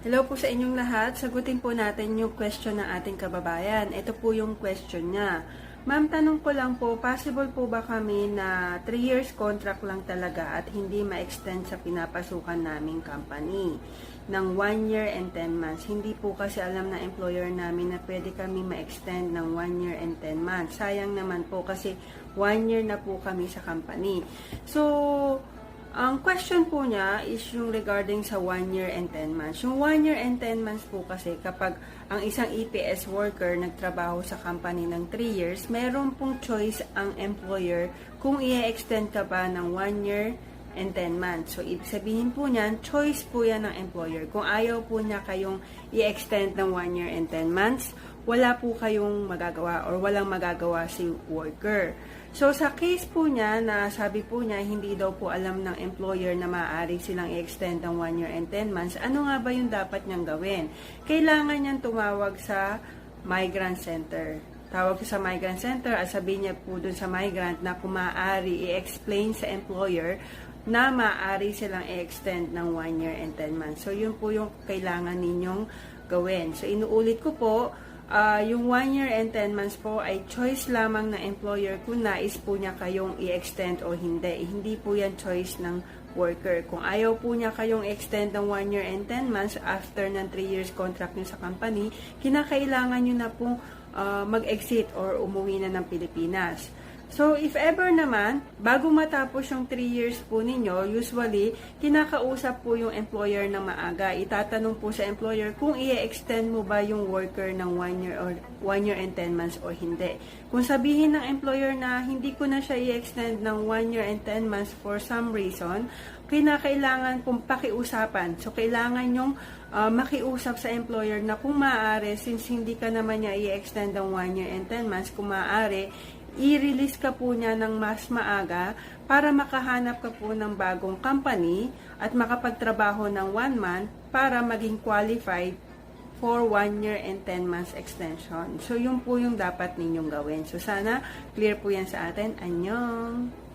Hello po sa inyong lahat. Sagutin po natin yung question ng ating kababayan. Ito po yung question niya. Ma'am, tanong ko lang po, possible po ba kami na 3 years contract lang talaga at hindi ma-extend sa pinapasukan naming company ng 1 year and 10 months? Hindi po kasi alam na employer namin na pwede kami ma-extend ng 1 year and 10 months. Sayang naman po kasi 1 year na po kami sa company. So, ang question po niya is yung regarding sa 1 year and 10 months. Yung 1 year and 10 months po kasi kapag ang isang EPS worker nagtrabaho sa company ng 3 years, meron pong choice ang employer kung i-extend ka ba ng 1 year and 10 months. So, ibig sabihin po niyan, choice po yan ng employer. Kung ayaw po niya kayong i-extend ng 1 year and 10 months, wala po kayong magagawa or walang magagawa si worker. So, sa case po niya na sabi po niya hindi daw po alam ng employer na maaari silang i-extend ng 1 year and 10 months, ano nga ba yung dapat niyang gawin? Kailangan niyang tumawag sa migrant center. Tawag sa migrant center at sabihin niya po dun sa migrant na kung maaari i-explain sa employer na maaari silang i-extend ng 1 year and 10 months. So, yun po yung kailangan ninyong gawin. So, inuulit ko po, Ah, yung 1 year and 10 months po ay choice lamang ng employer kung nais po niya kayong i-extend o hindi. Hindi po yan choice ng worker. Kung ayaw po niya kayong extend ng 1 year and 10 months after ng 3 years contract niyo sa company, kinakailangan niyo na pong ah, mag-exit or umuwi na ng Pilipinas. So, if ever naman, bago matapos yung 3 years po ninyo, usually, kinakausap po yung employer ng maaga. Itatanong po sa employer kung i-extend mo ba yung worker ng 1 year or 1 year and 10 months or hindi. Kung sabihin ng employer na hindi ko na siya i-extend ng 1 year and 10 months for some reason, kinakailangan pong pakiusapan. So, kailangan yung uh, makiusap sa employer na kung maaari, since hindi ka naman niya i-extend ng 1 year and 10 months, kung maaari, i-release ka po niya ng mas maaga para makahanap ka po ng bagong company at makapagtrabaho ng 1 month para maging qualified for 1 year and 10 months extension. So, yun po yung dapat ninyong gawin. So, sana clear po yan sa atin. Annyeong!